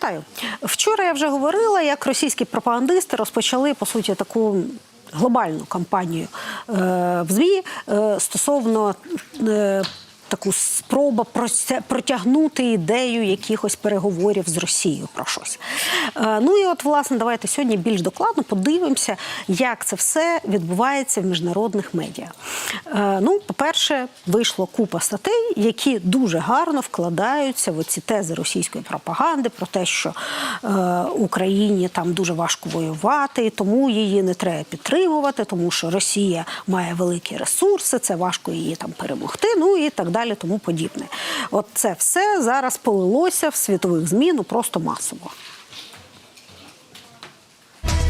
Вітаю. Вчора я вже говорила, як російські пропагандисти розпочали по суті таку глобальну кампанію е, в ЗМІ е, стосовно. Е, Таку спробу протягнути ідею якихось переговорів з Росією про щось. Е, Ну і от, власне, давайте сьогодні більш докладно подивимося, як це все відбувається в міжнародних медіа. Е, Ну, по-перше, вийшло купа статей, які дуже гарно вкладаються в оці тези російської пропаганди про те, що е, Україні там дуже важко воювати, і тому її не треба підтримувати, тому що Росія має великі ресурси, це важко її там перемогти. Ну і так далі, тому подібне. От це все зараз полилося в світових змін ну, просто масово.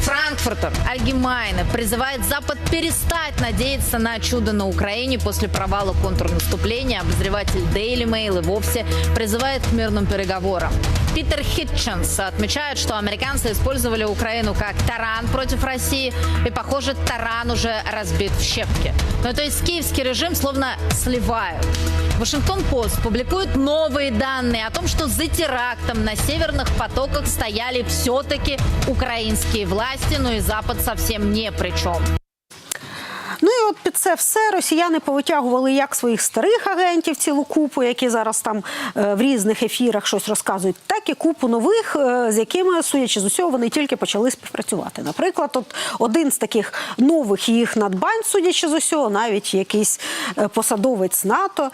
Франкфуртер Альгемайна призывает Запад перестать надеяться на чудо на Украине после провала контрнаступления. Обозреватель Daily Mail и вовсе призывает к мирным переговорам. Питер Хитченс отмечает, что американцы использовали Украину как таран против России, и, похоже, таран уже разбит в щепки. Ну, то есть киевский режим словно сливают. Вашингтон-Пост публикует новые данные о том, что за терактом на северных потоках стояли все-таки украинские власти, но и Запад совсем не при чем. Ну от під це все росіяни повитягували як своїх старих агентів цілу купу, які зараз там е, в різних ефірах щось розказують, так і купу нових, е, з якими, судячи з усього, вони тільки почали співпрацювати. Наприклад, от один з таких нових їх надбань, судячи з усього, навіть якийсь е, посадовець НАТО,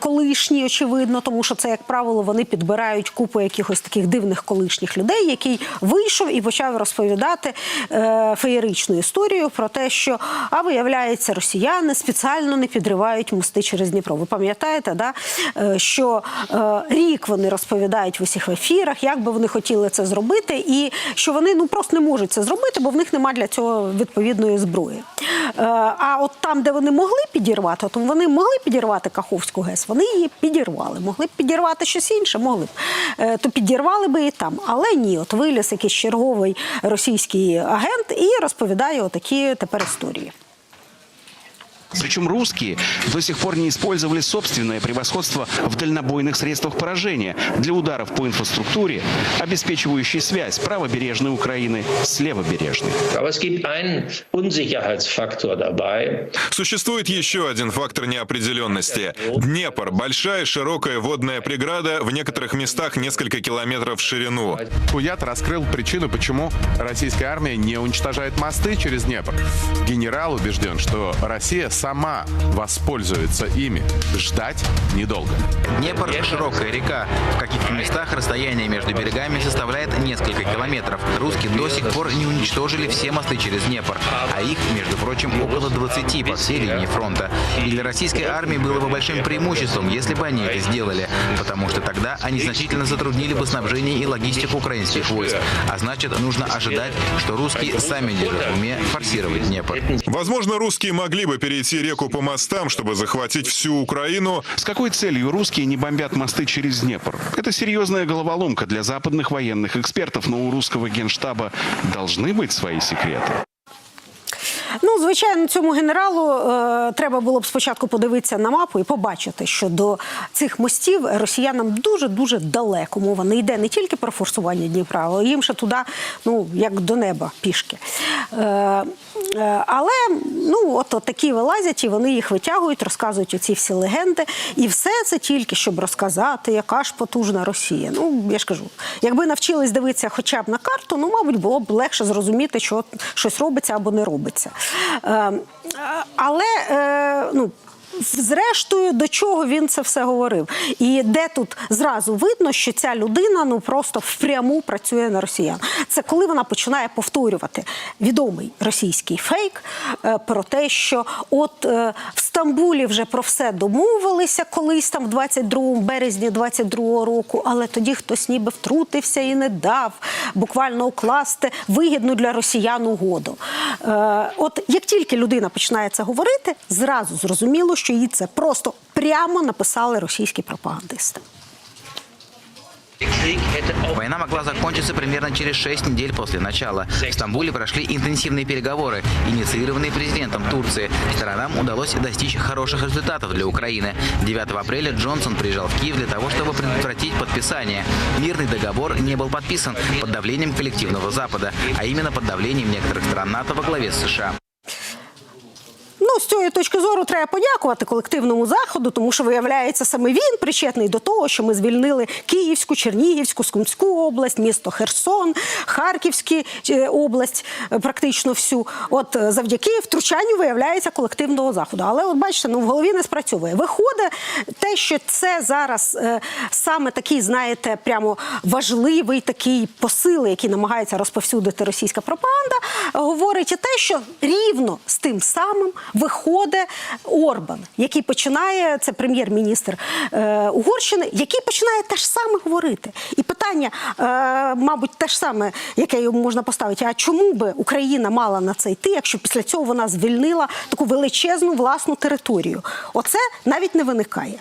колишній, очевидно, тому що це, як правило, вони підбирають купу якихось таких дивних колишніх людей, який вийшов і почав розповідати феєричну історію про те, що а виявляється, росіяни спеціально не підривають мости через Дніпро. Ви пам'ятаєте, да? е, що е, рік вони розповідають в усіх ефірах, як би вони хотіли це зробити, і що вони ну просто не можуть це зробити, бо в них немає для цього відповідної зброї. Е, а от там, де вони могли підірвати, от вони могли підірвати Каховську ГЕС, вони її підірвали. Могли б підірвати щось інше, могли б. То підірвали би і там. Але ні, от виліз якийсь черговий російський агент і розповідає отакі тепер історії. Причем русские до сих пор не использовали собственное превосходство в дальнобойных средствах поражения для ударов по инфраструктуре, обеспечивающей связь правобережной Украины с левобережной. Существует еще один фактор неопределенности. Днепр – большая широкая водная преграда, в некоторых местах несколько километров в ширину. Куят раскрыл причину, почему российская армия не уничтожает мосты через Днепр. Генерал убежден, что Россия сама воспользуется ими. Ждать недолго. Днепр – широкая река. В каких-то местах расстояние между берегами составляет несколько километров. Русские до сих пор не уничтожили все мосты через Днепр, а их, между прочим, около 20 по всей линии фронта. И для российской армии было бы большим преимуществом, если бы они это сделали, потому что тогда они значительно затруднили бы снабжение и логистику украинских войск. А значит, нужно ожидать, что русские сами держат в уме форсировать Днепр. Возможно, русские могли бы перейти реку по мостам, чтобы захватить всю Украину, С какой целью русские не бомбят мосты через Днепр? Это серьезная головоломка для западных военных экспертов, но у русского генштаба должны быть свои секреты. Ну, звичайно, цьому генералу е, треба було б спочатку подивитися на мапу і побачити, що до цих мостів росіянам дуже дуже далеко. Мова не йде не тільки про форсування Дніпра, але їм ще туди, ну як до неба пішки. Е, е, але ну, от, от такі вилазять, і вони їх витягують, розказують оці всі легенди. І все це тільки щоб розказати, яка ж потужна Росія. Ну, я ж кажу, якби навчились дивитися хоча б на карту, ну, мабуть, було б легше зрозуміти, що щось робиться або не робиться. Е, е, але е, ну. Зрештою, до чого він це все говорив, і де тут зразу видно, що ця людина ну просто впряму працює на росіян. Це коли вона починає повторювати відомий російський фейк е, про те, що от е, в Стамбулі вже про все домовилися колись там в 22 березні 22 року, але тоді хтось ніби втрутився і не дав буквально укласти вигідну для росіян угоду. Е, от як тільки людина починає це говорити, зразу зрозуміло, що їй це просто прямо написали російські пропагандисти. Krieg hätte auch Война могла закончиться примерно через шесть недель после начала. В Стамбуле прошли интенсивные переговоры, инициированные президентом Турции. Сторонам удалось достичь хороших результатов для Украины. 9 апреля Джонсон приезжал в Киев для того, чтобы предотвратить подписание. Мирный договор не был подписан под давлением коллективного Запада, а именно под давлением некоторых стран НАТО во главе с США. З цієї точки зору треба подякувати колективному заходу, тому що виявляється, саме він причетний до того, що ми звільнили Київську, Чернігівську, Сумську область, місто Херсон, Харківську е, область, е, практично всю. От е, завдяки втручанню виявляється колективного заходу. Але от бачите, ну в голові не спрацьовує. Виходить те, що це зараз саме такий, знаєте, прямо важливий такий посил, який намагається розповсюдити російська пропаганда, говорить і те, що рівно з тим самим виходить Орбан, який починає, це прем'єр-міністр е, Угорщини, який починає те ж саме говорити. І питання, е, мабуть, те ж саме, яке йому можна поставити: а чому би Україна мала на це йти, якщо після цього вона звільнила таку величезну власну територію? Оце навіть не виникає.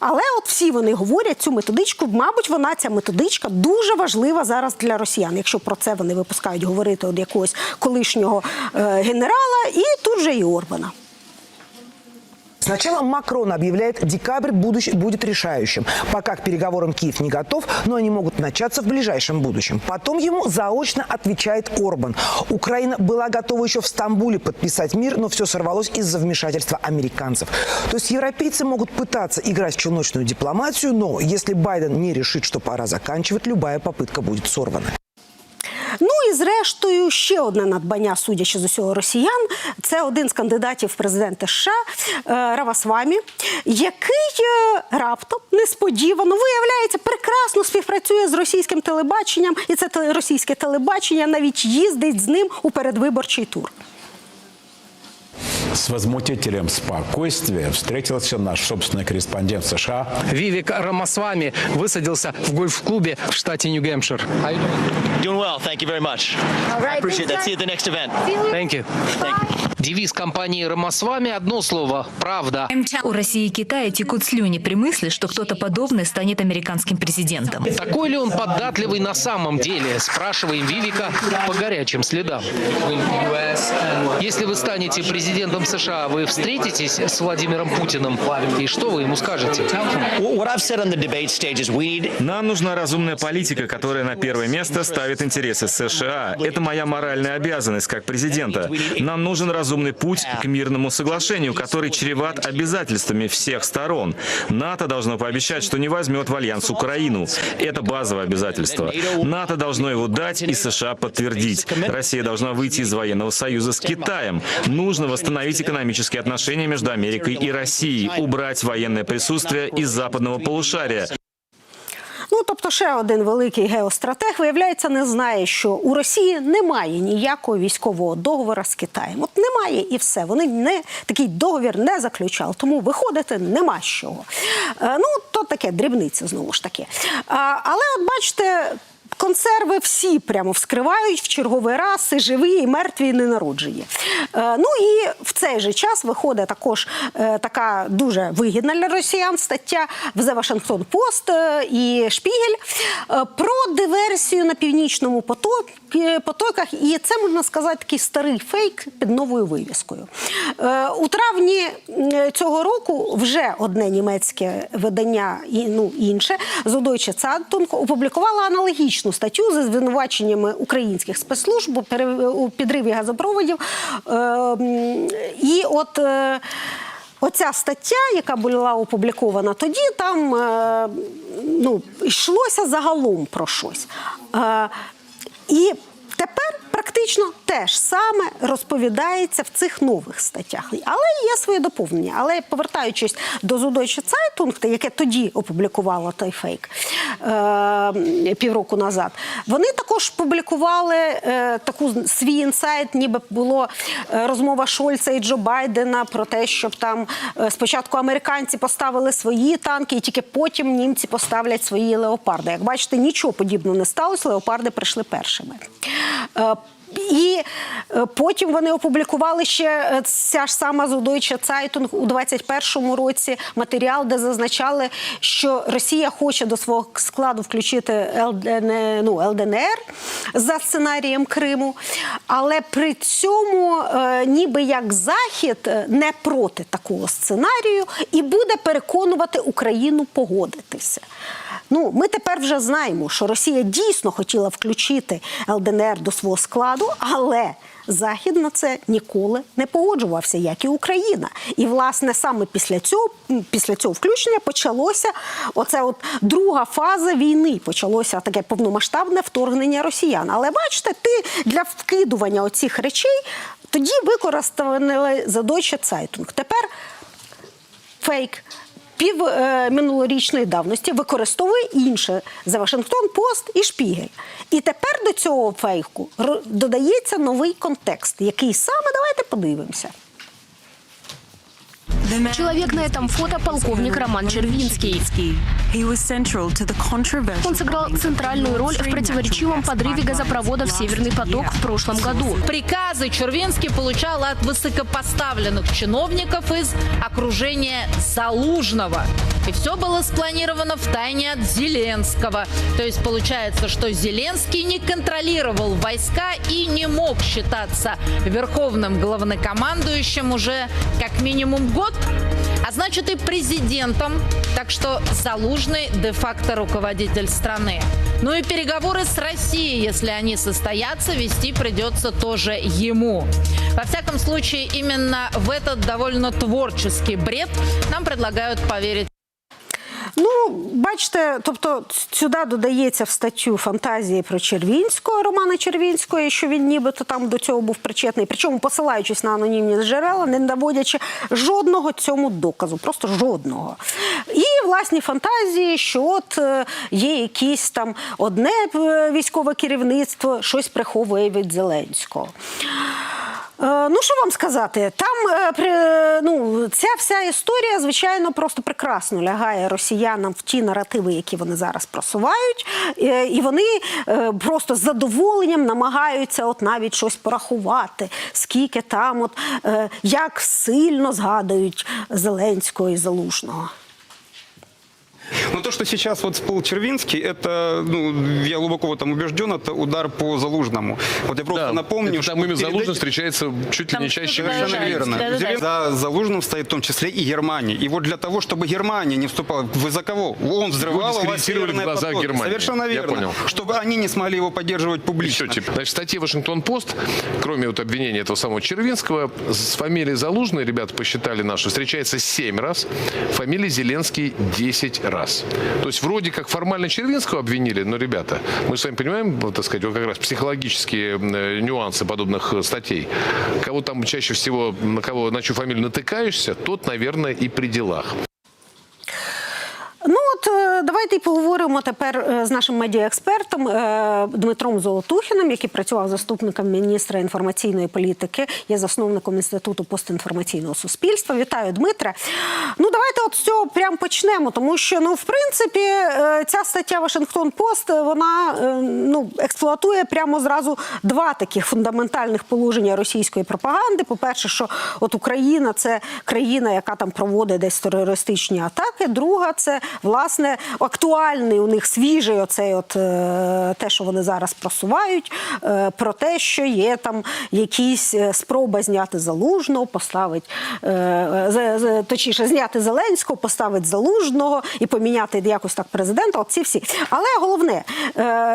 Але от всі вони говорять цю методичку. Мабуть, вона ця методичка дуже важлива зараз для росіян. Якщо про це вони випускають говорити від якогось колишнього е, генерала, і тут же і Орбана. Сначала Макрон объявляет, декабрь будущ- будет решающим. Пока к переговорам Киев не готов, но они могут начаться в ближайшем будущем. Потом ему заочно отвечает Орбан. Украина была готова еще в Стамбуле подписать мир, но все сорвалось из-за вмешательства американцев. То есть европейцы могут пытаться играть в челночную дипломатию, но если Байден не решит, что пора заканчивать, любая попытка будет сорвана. Ну і зрештою ще одне надбання, судячи з усього росіян, це один з кандидатів в президенти США е, Равасвамі, який е, раптом несподівано виявляється прекрасно співпрацює з російським телебаченням, і це російське телебачення навіть їздить з ним у передвиборчий тур. С возмутителем спокойствия встретился наш собственный корреспондент США Вивик Рамасвами высадился в гольф-клубе в штате Нью-Гэмпшир. Doing well, thank you very much. I appreciate that. See you at the next event. Thank you. Девиз компании Рамасвами одно слово – правда. У России и Китая текут слюни при мысли, что кто-то подобный станет американским президентом. Такой ли он податливый на самом деле? Спрашиваем Вивика по горячим следам. Если вы станете президентом США, вы встретитесь с Владимиром Путиным? И что вы ему скажете? What I've said on the debate stage is we need Нам нужна разумная политика, которая на первое место ставит интересы США. Это моя моральная обязанность как президента. Нам нужен разумный путь к мирному соглашению, который чреват обязательствами всех сторон. НАТО должно пообещать, что не возьмет в альянс Украину. Это базовое обязательство. НАТО должно его дать и США подтвердить. Россия должна выйти из военного союза с Китаем. Нужно восстановить экономические отношения между Америкой и Россией, убрать военное присутствие из западного полушария. Ну, тобто, ще один великий геостратег, виявляється, не знає, що у Росії немає ніякого військового договору з Китаєм. От немає і все. Вони не такий договір не заключали, тому виходити нема з чого. Е, ну, то таке дрібниця знову ж таки. Але от бачите. Консерви всі прямо вскривають в черговий раз і живі, і мертві, і ненароджені. Е, ну і в цей же час виходить також е, така дуже вигідна для росіян стаття в The Washington Post е, і Шпігель про диверсію на північному потоках. І це можна сказати такий старий фейк під новою вивіскою. У травні цього року вже одне німецьке видання, і ну інше Зодойче Zeitung опублікувало аналогічну статтю за звинуваченнями українських спецслужб у підриві газопроводів. Е, І от. е, Оця стаття, яка була опублікована тоді, там е, ну, йшлося загалом про щось. Е, і тепер практично те ж саме розповідається в цих нових статтях. Але є своє доповнення. Але повертаючись до Süddeutsche Zeitung, яке тоді опублікувало той фейк е, півроку назад, вони також публікували е, таку свій інсайт, ніби було е, розмова Шольца і Джо Байдена про те, щоб там спочатку американці поставили свої танки, і тільки потім німці поставлять свої леопарди. Як бачите, нічого подібного не сталося. Леопарди прийшли першими. І е, потім вони опублікували ще е, ця ж сама Зудойча Цайтунг у 21-му році матеріал, де зазначали, що Росія хоче до свого складу включити ЛДН, ну, ЛДНР за сценарієм Криму, але при цьому е, ніби як Захід не проти такого сценарію і буде переконувати Україну погодитися. Ну, ми тепер вже знаємо, що Росія дійсно хотіла включити ЛДНР до свого складу, але Захід на це ніколи не погоджувався, як і Україна. І власне саме після цього, після цього включення почалося оце от друга фаза війни. Почалося таке повномасштабне вторгнення росіян. Але бачите, ти для вкидування оцих речей тоді використали за Deutsche Zeitung. Тепер фейк пів е, минулорічної давності використовує інше за Вашингтон Пост і Шпігель. І тепер до цього фейку додається новий контекст, який саме давайте подивимося. Человек на этом фото – полковник Роман Червинский. Он сыграл центральную роль в противоречивом подрыве газопроводов «Северный поток» в прошлом году. Приказы Червинский получал от высокопоставленных чиновников из окружения Залужного. И все было спланировано в тайне от Зеленского. То есть получается, что Зеленский не контролировал войска и не мог считаться верховным главнокомандующим уже как минимум год, а значит и президентом. Так что Залужный де-факто руководитель страны. Ну и переговоры с Россией, если они состоятся, вести придется тоже ему. Во всяком случае, именно в этот довольно творческий бред нам предлагают поверить. Ну, бачите, тобто сюди додається в статтю фантазії про Червінського, Романа Червінського, що він нібито там до цього був причетний, причому посилаючись на анонімні джерела, не наводячи жодного цьому доказу, просто жодного. І власні фантазії, що от е, є якісь там одне е, військове керівництво, щось приховує від Зеленського. Е, Ну, що вам сказати? Там е, ну, ця вся історія, звичайно, просто прекрасно лягає росіянам в ті наративи, які вони зараз просувають. Е, І вони просто з задоволенням намагаються от навіть щось порахувати, скільки там, от, як сильно згадують Зеленського і Залужного. Но то, что сейчас вот всплыл Червинский, это, ну, я глубоко в этом убежден, это удар по Залужному. Вот я просто напомню, это там что имя перед Залужный этим- встречается чуть ли не чаще Совершенно верно. За Залужным стоит в том числе и Германия. И вот для того, чтобы Германия не вступала, вы за кого? Он взрывал, у вас потоки. Германии. Совершенно Я верно. понял. Чтобы они не смогли его поддерживать публично. Еще типа. Значит, в статье Вашингтон-Пост, кроме вот обвинения этого самого Червинского, с фамилией Залужный, ребята посчитали наши, встречается 7 раз, фамилия Зеленский 10 раз. То есть вроде как формально Червинского обвинили, но, ребята, мы с вами понимаем, так сказать, вот как раз психологические э, нюансы подобных э, статей. Кого там чаще всего, на кого, на чью фамилию натыкаешься, тот, наверное, и при делах. Давайте поговоримо тепер е, з нашим медіаекспертом е, Дмитром Золотухіним, який працював заступником міністра інформаційної політики, є засновником інституту постінформаційного суспільства. Вітаю, Дмитре. Ну давайте от з цього прям почнемо, тому що ну в принципі е, ця стаття Вашингтон Пост вона ну експлуатує прямо зразу два таких фундаментальних положення російської пропаганди. По перше, що от Україна це країна, яка там проводить десь терористичні атаки. Друга це власне актуальний у них свіжий оцей, от е, те, що вони зараз просувають, е, про те, що є там якісь е, спроба зняти залужного, поставить точніше, зняти Зеленського, поставити залужного і поміняти якось так президента. От всі. Але головне,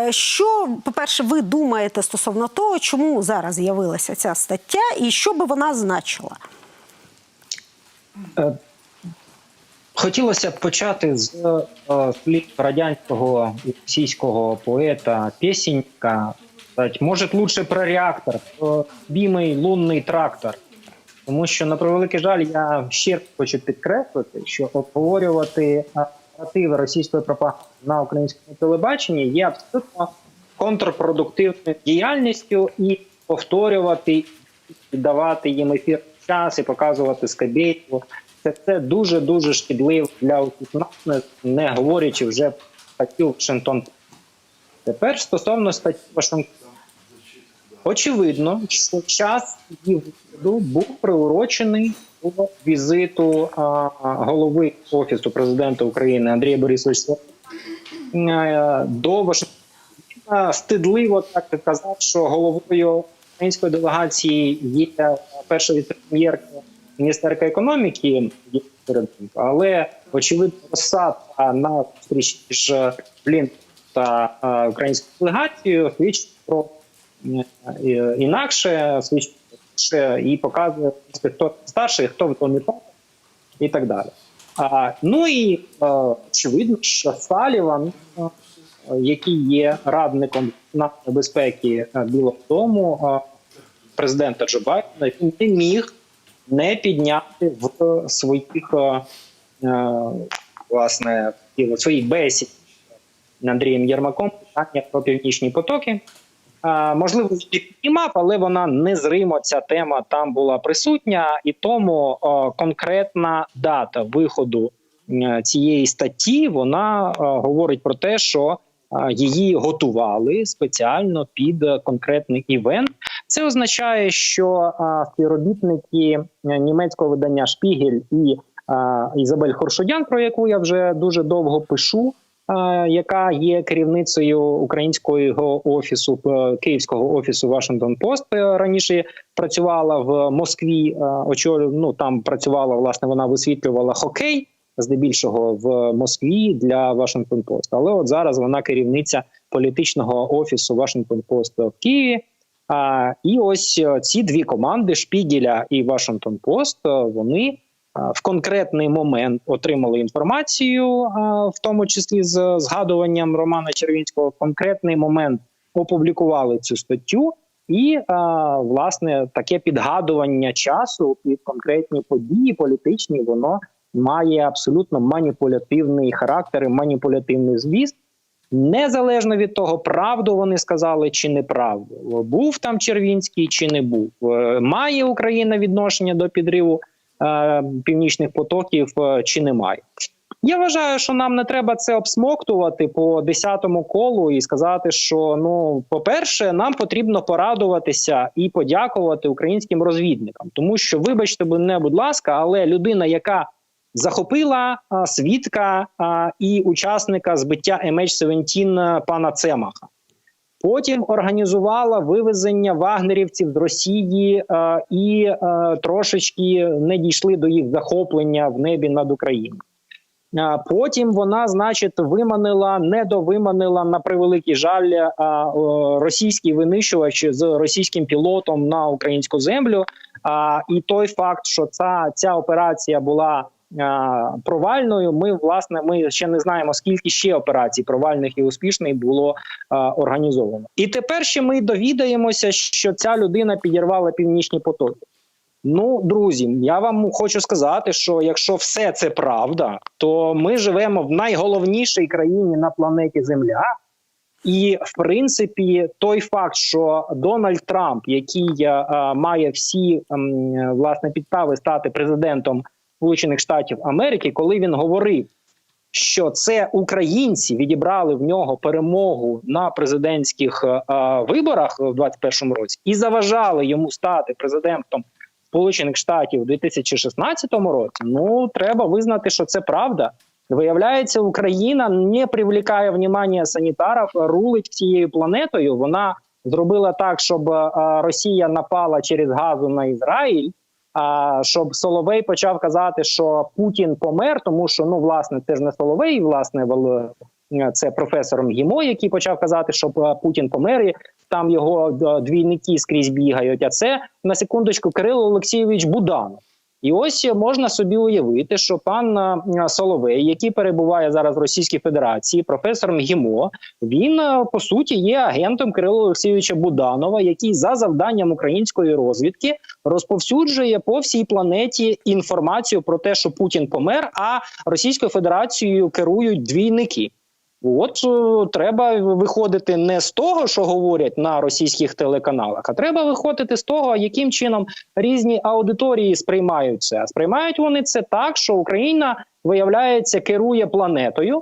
що, по-перше, ви думаєте стосовно того, чому зараз з'явилася ця стаття, і що би вона значила? Хотілося б почати з е, слів радянського російського поета, пісенька. Може, лучше про реактор, про бімий лунний трактор. Тому що, на превеликий жаль, я ще хочу підкреслити, що обговорювати е, наративи російської пропаганди на українському телебаченні є абсолютно контрпродуктивною діяльністю і повторювати, і давати їм ефір час і показувати скабєйку. Це все дуже дуже шкідливо для усіх нас, не- говорячи вже про статтю Вашингтон. Тепер стосовно статті Вашингтон. очевидно, що час її був приурочений до візиту голови офісу президента України Андрія Борисовича до Вашингтона. Стидливо так казав, що головою української делегації є перша віце-прем'єрка міністерка економіки але очевидно розсадка на зустрічі з Блін та е, українською делегацією свідчить про е, інакше, свідчить і показує хто старший, хто в домі і так далі. А, ну і е, очевидно, що Саліван, який є радником національної безпеки Білого Дому, президента Джо Байдена, він не міг не підняти в своїх е, е, власне в своїй бесіді Андрієм Єрмаком питання про північні потоки. А, можливо, піднімав, але вона незримо ця тема там була присутня, і тому конкретна дата виходу е, цієї статті вона е, говорить про те, що е, її готували спеціально під конкретний івент. Це означає, що співробітники е, німецького видання Шпігель і Ізабель Хоршудян, про яку я вже дуже довго пишу. Яка є керівницею українського офісу е, київського офісу Washington Post е, раніше працювала в Москві. ну там працювала власне. Вона висвітлювала хокей здебільшого в Москві для Washington Post. Але от зараз вона керівниця політичного офісу Washington Post в Києві. А, і ось е, ці дві команди Шпігеля і Washington Post, е, вони а, в конкретний момент отримали інформацію, в тому числі з згадуванням Романа Червінського. В конкретний момент опублікували цю статтю, і а, власне таке підгадування часу під конкретні події політичні, воно має абсолютно маніпулятивний характер і маніпулятивний зміст. Незалежно від того, правду вони сказали чи неправду, був там Червінський чи не був. Е, Має Україна відношення до підриву е, північних потоків е, чи немає. Я вважаю, що нам не треба це обсмоктувати по десятому колу і сказати, що ну, по-перше, нам потрібно порадуватися і подякувати українським розвідникам, тому що, вибачте мене, будь ласка, але людина, яка захопила а, свідка а, і учасника збиття MH17 пана Цемаха. Потім організувала вивезення вагнерівців з Росії а, і а, трошечки не дійшли до їх захоплення в небі над Україною. Потім вона, значить, виманила, недовиманила на превеликий жаль а, російський винищувач з російським пілотом на українську землю. І той факт, що ця, ця операція була провальною. Ми власне ми ще не знаємо скільки ще операцій провальних і успішних було організовано. І тепер ще ми довідаємося, що ця людина підірвала північні потоки. Ну, друзі, я вам хочу сказати, що якщо все це правда, то ми живемо в найголовнішій країні на планеті Земля. І в принципі, той факт, що Дональд Трамп, який е, має всі ем, власне підстави стати президентом Сполучених Штатів Америки, коли він говорив, що це українці відібрали в нього перемогу на президентських е, е, виборах в 2021 році і заважали йому стати президентом Сполучених Штатів у 2016 році. Ну треба визнати, що це правда. Виявляється, Україна не привлікає внимання санітарів, рулить всією планетою. Вона зробила так, щоб е, Росія напала через газу на Ізраїль. А щоб Соловей почав казати, що Путін помер, тому що ну власне це ж не Соловей, власне, е, це професором ГІМО, який почав казати, що е, Путін помер, і там його е, двійники скрізь бігають. А це на секундочку Кирило Олексійович Буданов. І ось можна собі уявити, що пан е, Соловей, який перебуває зараз в Російській Федерації, професором ГІМО, він е, по суті є агентом Кирила Олексійовича Буданова, який за завданням української розвідки розповсюджує по всій планеті інформацію про те, що Путін помер, а Російською Федерацією керують двійники. От е, треба виходити не з того, що говорять на російських телеканалах, а треба виходити з того, яким чином різні аудиторії сприймають це. А сприймають вони це так, що Україна виявляється керує планетою.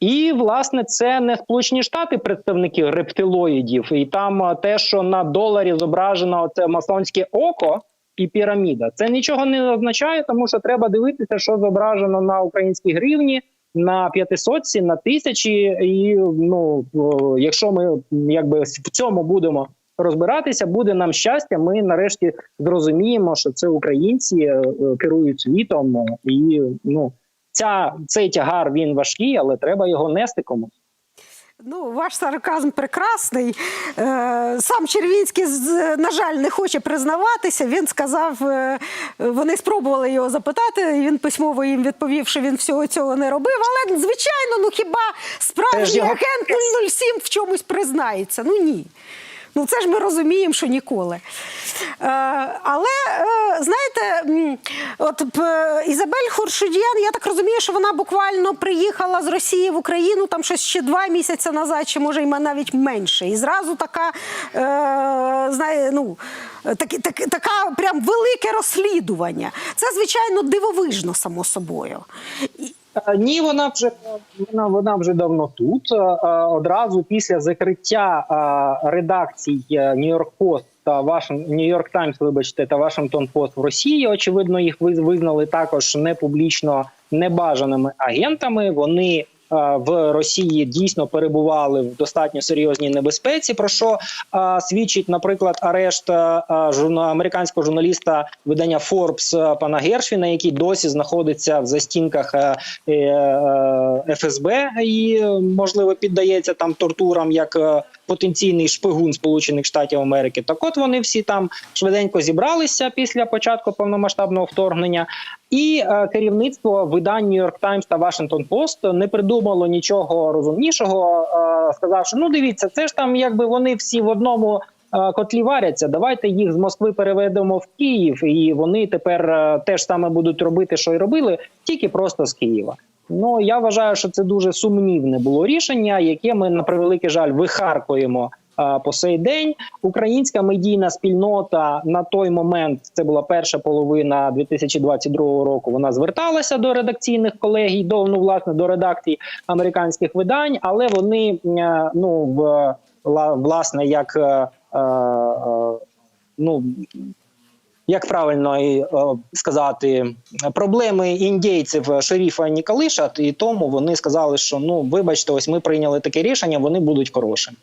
І власне це не Сполучені Штати, представники рептилоїдів, і там е, те, що на доларі зображено це масонське око і піраміда. Це нічого не означає, тому що треба дивитися, що зображено на українській гривні, на п'ятисотці, на тисячі. І ну якщо ми якби в цьому будемо розбиратися, буде нам щастя. Ми нарешті зрозуміємо, що це українці е, керують світом, е, і ну ця цей тягар він важкий, але треба його нести комусь. Ну, ваш сарказм прекрасний. Е, Сам Червінський, на жаль, не хоче признаватися. Він сказав, е, вони спробували його запитати. і Він письмово їм відповів, що він всього цього не робив. Але звичайно, ну хіба справжній агент 007 в чомусь признається? Ну ні. Ну, це ж ми розуміємо, що ніколи. Е, але е, знаєте, от Ізабель Хуршудіян, я так розумію, що вона буквально приїхала з Росії в Україну там щось ще два місяці назад, чи може й навіть менше. І зразу така, е, знає, ну, так, так, така прям велике розслідування. Це, звичайно, дивовижно, само собою. Ні, вона вже вона, вона вже давно тут. Е, е, Одразу після закриття е, редакцій Нью-Йорк Пост та Нью-Йорк Таймс, вибачте, та Вашингтон Пост в Росії. Очевидно, їх виз- визнали також не публічно небажаними агентами. Вони е, в Росії дійсно перебували в достатньо серйозній небезпеці. Про що е, свідчить, наприклад, арешт е, американського журналіста видання Forbes е, пана Гершвіна, який досі знаходиться в застінках е, е, е, ФСБ і е, можливо піддається там тортурам як е, потенційний шпигун Сполучених Штатів Америки. Так, от вони всі там швиденько зібралися після початку повномасштабного вторгнення, і е, керівництво видань New York Times та Washington Post не придумало нічого розумнішого, е, сказавши: ну дивіться, це ж там, якби вони всі в одному. е, Котлі варяться, давайте їх з Москви переведемо в Київ, і вони тепер теж саме будуть робити, що й робили, тільки просто з Києва. Ну я вважаю, що це дуже сумнівне було рішення, яке ми на превеликий жаль вихаркуємо по сей день. Українська медійна спільнота на той момент це була перша половина 2022 року. Вона зверталася до редакційних колегій, до ну власне до редакцій американських видань, але вони е, ну в власне як е, е, е, ну як правильно е, сказати, проблеми індійців шеріфа Ніколиша, і тому вони сказали, що ну вибачте, ось ми прийняли таке рішення, вони будуть хорошими.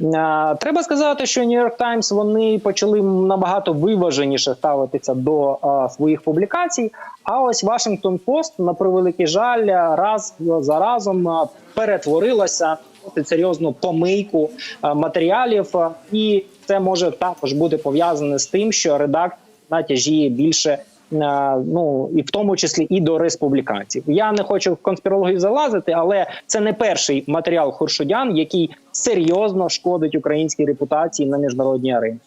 Е, Треба сказати, що York Times вони почали набагато виваженіше ставитися до е, своїх публікацій. А ось Washington Post, на превеликий жаль, раз за разом е, перетворилася серйозну помийку е, матеріалів, е, і це може також бути пов'язане з тим, що редакція на тяжіє більше. е, Ну і в тому числі і до республіканців. Я не хочу в конспірологію залазити, але це не перший матеріал Хуршудян, який серйозно шкодить українській репутації на міжнародній арені.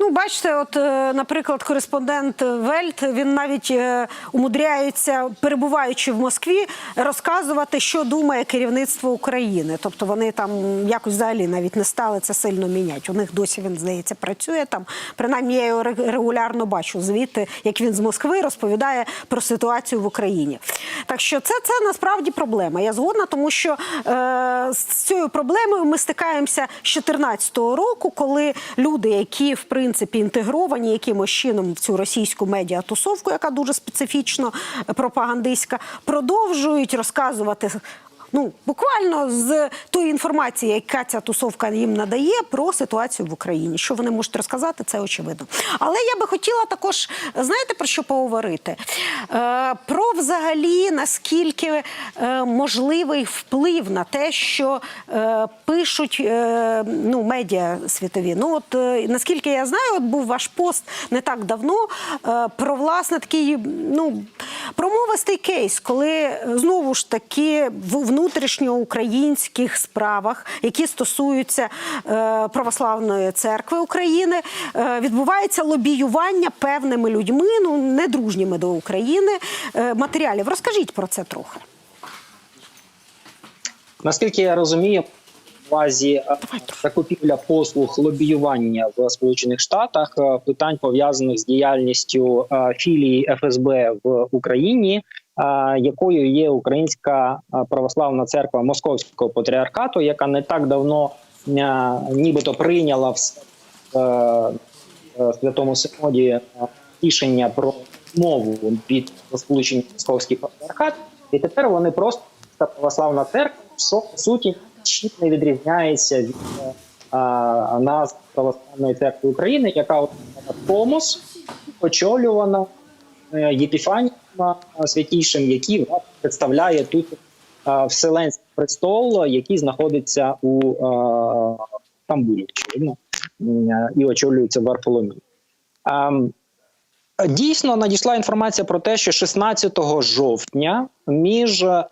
Ну, бачите, от, е, наприклад, кореспондент Вельт він навіть е, умудряється, перебуваючи в Москві, розказувати, що думає керівництво України. Тобто вони там якось взагалі навіть не стали це сильно міняти. У них досі він здається працює там. Принаймні я його регулярно бачу звідти, як він з Москви розповідає про ситуацію в Україні. Так що це, це насправді проблема. Я згодна, тому що е, з цією проблемою ми стикаємося з 2014 року, коли люди, які в принципі інтегровані якимось чином в цю російську медіатусовку, яка дуже специфічно пропагандистська, продовжують розказувати. Ну, буквально з тої інформації, яка ця тусовка їм надає про ситуацію в Україні. Що вони можуть розказати, це очевидно. Але я би хотіла також, знаєте, про що поговорити? Е, про взагалі наскільки е, можливий вплив на те, що е, пишуть е, ну, медіа світові. Ну, от е, наскільки я знаю, от був ваш пост не так давно е, про власне такий ну, промовистий кейс, коли е, знову ж таки в внутрішньоукраїнських справах, які стосуються е, православної церкви України, е, відбувається лобіювання певними людьми, ну недружніми до України е, матеріалів. Розкажіть про це трохи. Наскільки я розумію, увазі е, закупівля послуг лобіювання в Сполучених Штатах питань пов'язаних з діяльністю філії ФСБ в Україні, якою є Українська е, православна церква Московського патріархату, яка не так давно е, нібито прийняла в е, е, святому синоді е, рішення про мову від сполучення Московський патріархат, і тепер вони просто православна церква, що по суті не відрізняється від е, назв православної церкви України, яка отримала Томос, очолювана е, Святійшим, який представляє тут е, Вселенський престол, який знаходиться у е, Стамбулі, очевидно, е, і очолюється Варфоломій. Ем, Дійсно надійшла інформація про те, що 16 жовтня між е,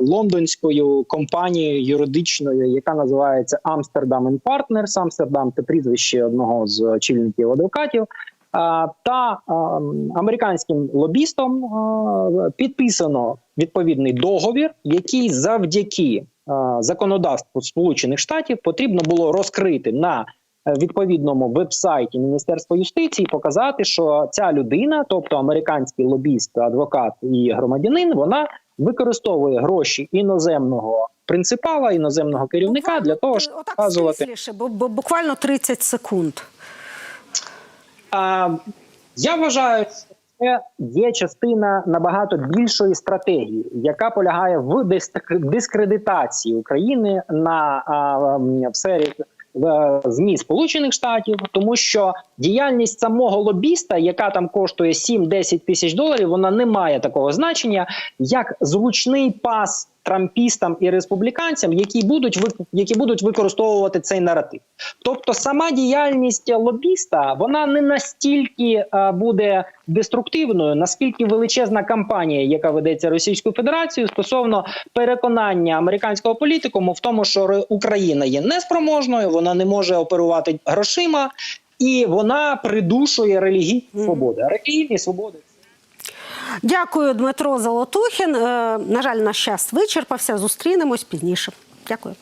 лондонською компанією юридичною, яка називається Amsterdam Partners, Амстердам це прізвище одного з очільників адвокатів, та американським лобістом підписано відповідний договір, який завдяки законодавству Сполучених Штатів потрібно було розкрити на відповідному вебсайті Міністерства юстиції показати, що ця людина, тобто американський лобіст, адвокат і громадянин, вона використовує гроші іноземного принципала, іноземного керівника для того, щоб Отак вказувати. бо, бо буквально 30 секунд. Я вважаю, що це є частина набагато більшої стратегії, яка полягає в диск- дискредитації України на в сфері е, ЗМІ Сполучених Штатів, тому що діяльність самого лобіста, яка там коштує 7-10 тисяч доларів, вона не має такого значення, як звучний пас трампістам і республіканцям, які будуть які будуть використовувати цей наратив. Тобто, сама діяльність лобіста вона не настільки е, буде деструктивною, наскільки величезна кампанія, яка ведеться Російською Федерацією стосовно переконання американського політикуму в тому, що Україна є неспроможною, вона не може оперувати грошима, і вона придушує релігійні свободи. А релігійні свободи Дякую, Дмитро Золотухін. Е, На жаль, наш час вичерпався. Зустрінемось пізніше. Дякую.